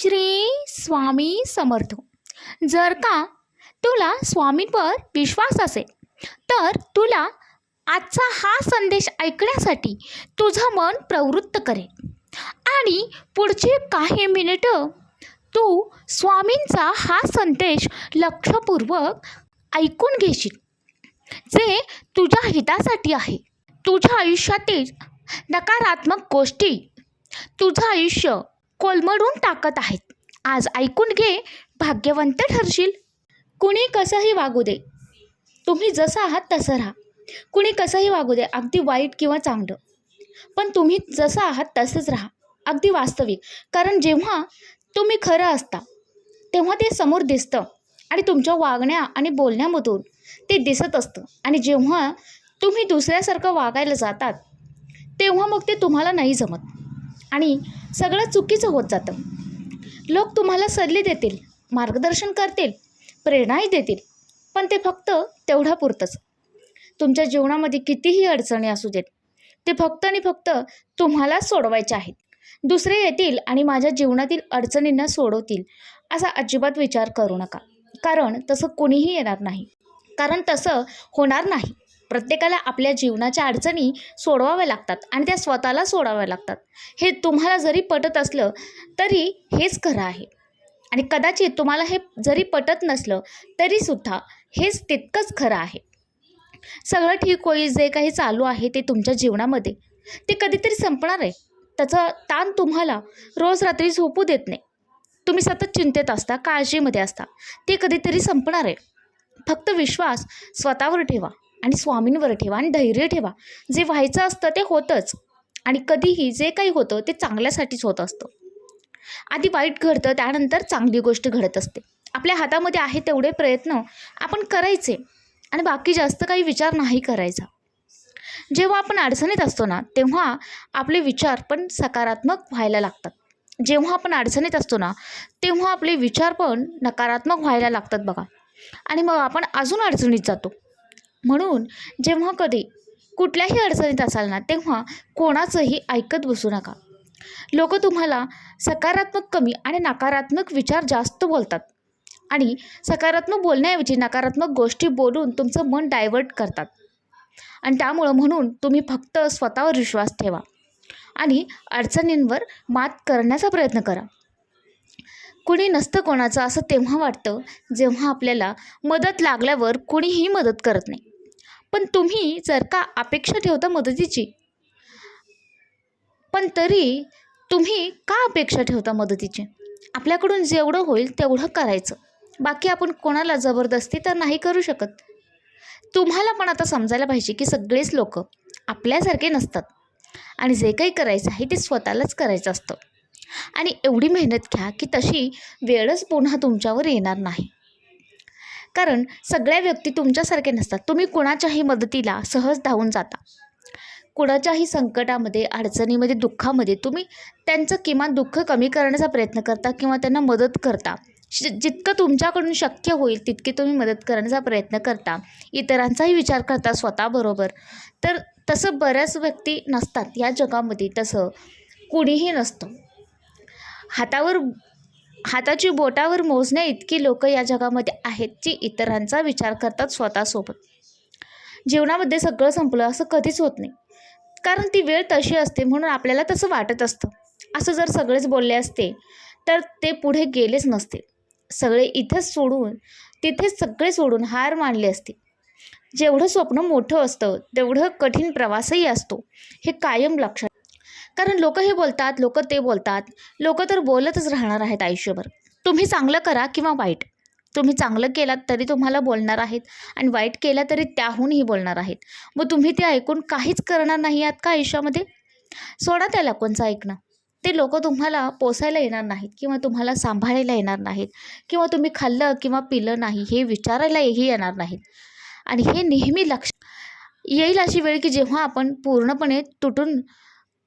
श्री स्वामी समर्थ. जर का तुला स्वामींवर विश्वास असेल तर तुला आजचा हा संदेश ऐकण्यासाठी तुझं मन प्रवृत्त करेल. आणि पुढची काही मिनिटं तू स्वामींचा हा संदेश लक्षपूर्वक ऐकून घेशील जे तुझ्या हितासाठी आहे. तुझ्या आयुष्यातील नकारात्मक गोष्टी तुझं आयुष्य कोलमडून टाकत आहेत. आज ऐकून घे भाग्यवंत ठरशील. कुणी कसंही वागू दे. तुम्ही जसं आहात तसं राहा. कुणी कसंही वागू दे अगदी वाईट किंवा चांगलं. पण तुम्ही जसं आहात तसंच राहा. अगदी वास्तविक. कारण जेव्हा तुम्ही खरं असता तेव्हा ते समोर दिसतं आणि तुमच्या वागण्या आणि बोलण्यामधून ते दिसत असतं. आणि जेव्हा तुम्ही दुसऱ्यासारखं वागायला जातात तेव्हा मग ते तुम्हाला नाही जमत. आणि सगळं चुकीचं होत जातं. लोक तुम्हाला सल्ले देतील मार्गदर्शन करतील प्रेरणाही देतील पण ते फक्त तेवढ्यापुरतंच तुमच्या जीवनामध्ये कितीही अडचणी असू देत ते फक्त आणि फक्त तुम्हालाच सोडवायचे आहेत. दुसरे येतील आणि माझ्या जीवनातील अडचणींना सोडवतील असा अजिबात विचार करू नका. कारण तसं कोणीही येणार नाही. कारण तसं होणार नाही. प्रत्येकाला आपल्या जीवनाच्या अडचणी सोडवाव्या लागतात आणि त्या स्वतःला सोडाव्या लागतात. हे तुम्हाला जरी पटत असलं तरी हेच खरं आहे. आणि कदाचित तुम्हाला हे जरी पटत नसलं तरीसुद्धा हेच तितकंच खरं आहे. सगळं ठीक होईल जे काही चालू आहे ते तुमच्या जीवनामध्ये. ते कधीतरी संपणार आहे. त्याचा ताण तुम्हाला रोज रात्री झोपू देत नाही. तुम्ही सतत चिंतेत असता काळजीमध्ये असता. ते कधीतरी संपणार आहे. फक्त विश्वास स्वतःवर ठेवा. आणि स्वामींवर ठेवा आणि धैर्य ठेवा. जे व्हायचं असतं ते होतंच. आणि कधीही जे काही होतं ते चांगल्यासाठीच होत असतं. आधी वाईट घडतं त्यानंतर चांगली गोष्ट घडत असते. आपल्या हातामध्ये आहे तेवढे प्रयत्न आपण करायचे. आणि बाकी जास्त काही विचार नाही करायचा. जेव्हा आपण अडचणीत असतो ना तेव्हा आपले विचार पण सकारात्मक व्हायला लागतात. जेव्हा आपण अडचणीत असतो ना तेव्हा आपले विचार पण नकारात्मक व्हायला लागतात बघा. आणि मग आपण अजून अडचणीत जातो. म्हणून जेव्हा कधी कुठल्याही अडचणीत असाल ना तेव्हा कोणाचंही ऐकत बसू नका. लोक तुम्हाला सकारात्मक कमी आणि नकारात्मक विचार जास्त बोलतात. आणि सकारात्मक बोलण्याऐवजी नकारात्मक गोष्टी बोलून तुमचं मन डायवर्ट करतात. आणि त्यामुळं म्हणून तुम्ही फक्त स्वतःवर विश्वास ठेवा. आणि अडचणींवर मात करण्याचा प्रयत्न करा. कुणी नसतं कोणाचं असं तेव्हा वाटतं जेव्हा आपल्याला मदत लागल्यावर कुणीही मदत करत नाही. पण तुम्ही जर का अपेक्षा ठेवता मदतीची पण तरी तुम्ही का अपेक्षा ठेवता मदतीची? आपल्याकडून जेवढं होईल तेवढं करायचं. बाकी आपण कोणाला जबरदस्ती तर नाही करू शकत. तुम्हाला पण आता समजायला पाहिजे की सगळेच लोक आपल्यासारखे नसतात. आणि जे काही करायचं आहे ते स्वतःलाच करायचं असतं. आणि एवढी मेहनत घ्या की तशी वेळच पुन्हा तुमच्यावर येणार नाही. कारण सगळ्या व्यक्ती तुमच्यासारखे नसतात. तुम्ही कुणाच्याही मदतीला सहज धावून जाता. कुणाच्याही संकटामध्ये अडचणीमध्ये दुःखामध्ये तुम्ही त्यांचं किमान दुःख कमी करण्याचा प्रयत्न करता किंवा त्यांना मदत करता. शि- जितकं तुमच्याकडून शक्य होईल तितकी तुम्ही मदत करण्याचा प्रयत्न करता. इतरांचाही विचार करता स्वतःबरोबर. तर तसं बऱ्याच व्यक्ती नसतात या जगामध्ये. तसं कुणीही नसतं. हातावर हाताची बोटावर मोजण्या इतकी लोक या जगामध्ये आहेत जी इतरांचा विचार करतात स्वतःसोबत. जीवनामध्ये सगळं संपलं असं कधीच होत नाही. कारण ती वेळ तशी असते म्हणून आपल्याला तसं वाटत असतं. असं जर सगळेच बोलले असते तर ते पुढे गेलेच नसते. सगळे इथेच सोडून तिथेच सगळे सोडून हार मानले असते. जेवढं स्वप्न मोठं असतं तेवढं कठीण प्रवासही असतो. हे कायम लक्षात कारण लोक हे बोलतात लोक ते बोलतात. लोक तर बोलतच राहणार आहेत आयुष्यभर. तुम्ही चांगलं करा किंवा वाईट. तुम्ही चांगलं केलात तरी तुम्हाला बोलणार आहेत आणि वाईट केलं तरी त्याहूनही बोलणार आहेत. मग तुम्ही ते ऐकून काहीच करणार नाही आहात का आयुष्यामध्ये? सोडा त्याला कोणचं ऐकणं. ते लोक तुम्हाला पोसायला येणार नाहीत किंवा तुम्हाला सांभाळायला येणार नाहीत किंवा तुम्ही खाल्लं किंवा पिलं नाही हे विचारायलाही येणार नाहीत. आणि हे नेहमी लक्ष येईल अशी वेळ की जेव्हा आपण पूर्णपणे तुटून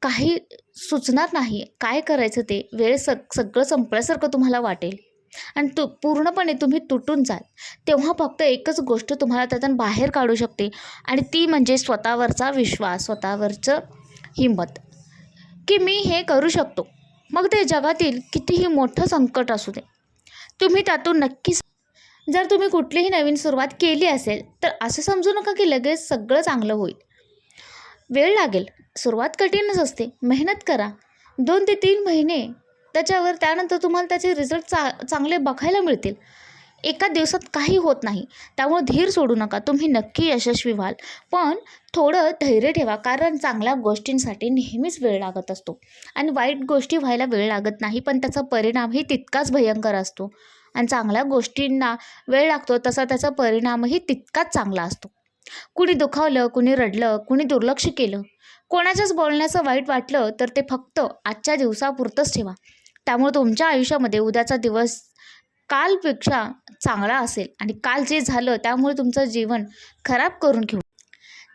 काही सुचणार नाही. काय करायचं ते? वेळ सग सगळं संपल्यासारखं तुम्हाला वाटेल. आणि तू पूर्णपणे तुम्ही तुटून जाल. तेव्हा फक्त एकच गोष्ट तुम्हाला त्यातून बाहेर काढू शकते आणि ती म्हणजे स्वतःवरचा विश्वास स्वतःवरचं हिंमत. की मी हे करू शकतो. मग ते जगातील कितीही मोठं संकट असू दे. तुम्ही त्यातून नक्कीच जर तुम्ही कुठलीही नवीन सुरुवात केली असेल तर असं समजू नका की लगेच सगळं चांगलं होईल. वेळ लागेल. सुरुवात कठीणच असते. मेहनत करा. दोन ते तीन महिने त्याच्यावर त्यानंतर तुम्हाला त्याचे रिझल्ट चा चांगले बघायला मिळतील. एका दिवसात काही होत नाही. त्यामुळे धीर सोडू नका. तुम्ही नक्की यशस्वी व्हाल. पण थोडं धैर्य ठेवा. कारण चांगल्या गोष्टींसाठी नेहमीच वेळ लागत असतो. आणि वाईट गोष्टी व्हायला वेळ लागत नाही. पण त्याचा परिणामही तितकाच भयंकर असतो. आणि चांगल्या गोष्टींना वेळ लागतो तसा त्याचा परिणामही तितकाच चांगला असतो. कुणी दुखावलं कुणी रडलं कुणी दुर्लक्ष केलं. कोणाच्याच बोलण्याचं वाईट वाटलं तर ते फक्त आजच्या दिवसापुरतंच ठेवा. त्यामुळे तुमच्या आयुष्यामध्ये उद्याचा दिवस कालपेक्षा चांगला असेल आणि काल जे झालं त्यामुळे तुमचं जीवन खराब करून घेऊ.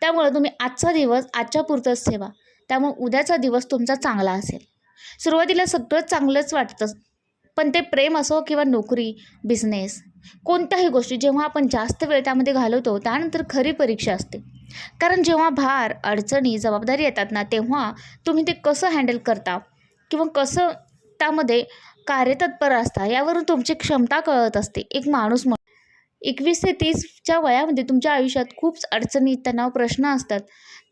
त्यामुळे तुम्ही आजचा दिवस आजच्या पुरतंच ठेवा. त्यामुळे उद्याचा दिवस तुमचा चांगला असेल. सुरुवातीला सगळं चांगलंच वाटतं पण ते प्रेम असो किंवा नोकरी बिझनेस कोणत्याही गोष्टी जेव्हा आपण जास्त वेळ त्यामध्ये घालवतो त्यानंतर खरी परीक्षा असते. कारण जेव्हा भार अडचणी जबाबदारी येतात ना तेव्हा तुम्ही ते कसं हँडल करता किंवा कसं त्यामध्ये कार्यतत्पर असता यावरून तुमची क्षमता कळत असते. एक माणूस म्हणून एकवीस ते तीसच्या वयामध्ये तुमच्या आयुष्यात खूप अडचणी तणाव प्रश्न असतात.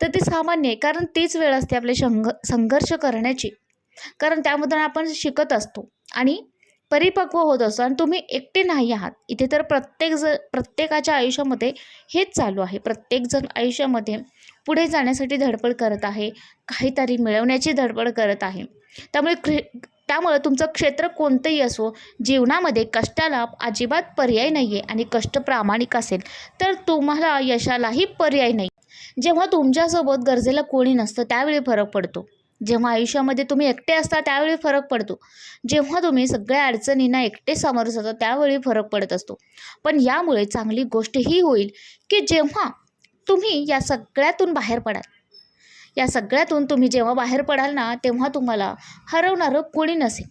तर ते सामान्य आहे कारण तीच वेळ असते आपले संघ संघर्ष करण्याची. कारण त्यामधून आपण शिकत असतो. आणि परिपक्व होत असतो आणि तुम्ही एकटे नाही आहात. इथे तर प्रत्येक ज प्रत्येकाच्या आयुष्यामध्ये हेच चालू आहे. प्रत्येकजण आयुष्यामध्ये पुढे जाण्यासाठी धडपड करत आहे. काहीतरी मिळवण्याची धडपड करत आहे. त्यामुळे क्रे त्यामुळं तुमचं क्षेत्र कोणतंही असो जीवनामध्ये कष्टाला अजिबात पर्याय नाही आहे आणि कष्ट प्रामाणिक असेल तर तुम्हाला यशालाही पर्याय नाही. जेव्हा तुमच्यासोबत गरजेला कोणी नसतं त्यावेळी फरक पडतो. जेव्हा आयुष्यामध्ये तुम्ही एकटे असता त्यावेळी फरक पडतो. जेव्हा तुम्ही सगळ्या अडचणींना एकटे सामोरं जातो त्यावेळी फरक पडत असतो. पण यामुळे चांगली गोष्ट ही होईल की जेव्हा तुम्ही या सगळ्यातून बाहेर पडाल. या सगळ्यातून तुम्ही जेव्हा बाहेर पडाल ना तेव्हा तुम्हाला हरवणारं कोणी नसेल.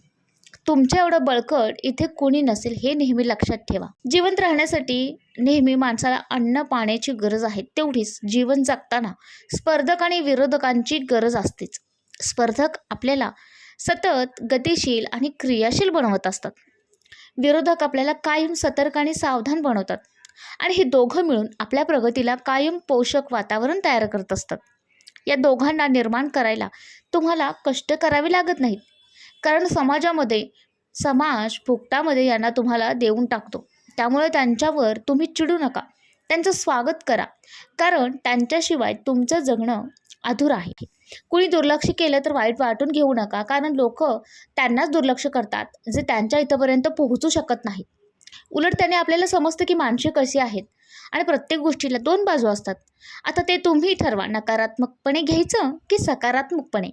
तुमच्या एवढं बळकट इथे कोणी नसेल हे नेहमी लक्षात ठेवा. जिवंत राहण्यासाठी नेहमी माणसाला अन्न पाण्याची गरज आहे तेवढीच. जीवन जगताना स्पर्धक आणि विरोधकांची गरज असतेच. स्पर्धक आपल्याला सतत गतिशील आणि क्रियाशील बनवत असतात. विरोधक आपल्याला कायम सतर्क आणि सावधान बनवतात आणि हे दोघं मिळून आपल्या प्रगतीला कायम पोषक वातावरण तयार करत असतात. या दोघांना निर्माण करायला तुम्हाला कष्ट करावे लागत नाहीत. कारण समाजामध्ये समाज फुकटामध्ये यांना तुम्हाला देऊन टाकतो. त्यामुळे त्यांच्यावर तुम्ही चिडू नका. त्यांचं स्वागत करा. कारण त्यांच्याशिवाय तुमचं जगणं अधुरं आहे. कुणी दुर्लक्ष केलं तर वाईट वाटून घेऊ नका कारण लोक त्यांनाच दुर्लक्ष करतात जे त्यांच्या इथंपर्यंत पोहोचू शकत नाहीत. उलट त्याने आपल्याला समजतं की माणसे कशी आहेत आणि प्रत्येक गोष्टीला दोन बाजू असतात. आता ते तुम्ही ठरवा नकारात्मकपणे घ्यायचं की सकारात्मकपणे?